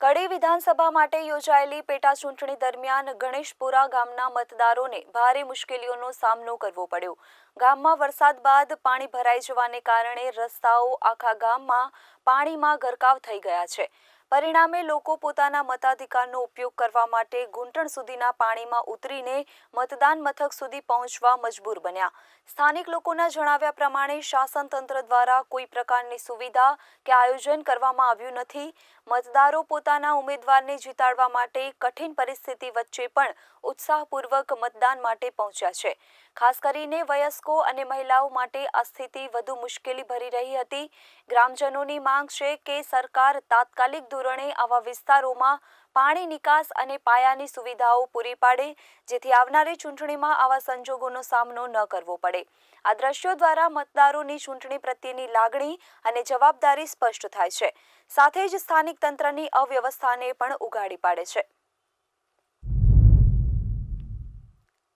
કડી વિધાનસભા માટે યોજાયેલી પેટા ચૂંટણી દરમિયાન ગણેશપુરા ગામના મતદારોને ભારે મુશ્કેલીઓનો સામનો કરવો પડ્યો. ગામમાં વરસાદ બાદ પાણી ભરાઈ જવાને કારણે રસ્તાઓ આખા ગામમાં પાણીમાં ગરકાવ થઈ ગયા છે. પરિણામે લોકો પોતાના મતાધિકારનો ઉપયોગ કરવા માટે ઘૂંટણ સુધીના પાણીમાં ઉતરીને મતદાન મથક સુધી પહોંચવા મજબૂર બન્યા. સ્થાનિક લોકોના જણાવ્યા પ્રમાણે શાસન તંત્ર દ્વારા કોઈ પ્રકારની સુવિધા કે આયોજન કરવામાં આવ્યું નથી. મતદારો પોતાના ઉમેદવારને જીતાડવા માટે કઠિન પરિસ્થિતિ વચ્ચે પણ ઉત્સાહપૂર્વક મતદાન માટે પહોંચ્યા છે. ખાસ કરીને વયસ્કો અને મહિલાઓ માટે આ સ્થિતિ વધુ મુશ્કેલી ભરી રહી હતી. ગ્રામજનોની માંગ છે કે સરકાર તાત્કાલિક ધોરણે આવા વિસ્તારોમાં પાણી નિકાસ અને પાયાની સુવિધાઓ પૂરી પાડે, જેથી આવનારી ચૂંટણીમાં આવા સંજોગોનો સામનો ન કરવો પડે. આ દ્રશ્યો દ્વારા મતદારોની ચૂંટણી પ્રત્યેની લાગણી અને જવાબદારી સ્પષ્ટ થાય છે. સાથે જ સ્થાનિક તંત્રની અવ્યવસ્થાને પણ ઉગાડી પાડે છે.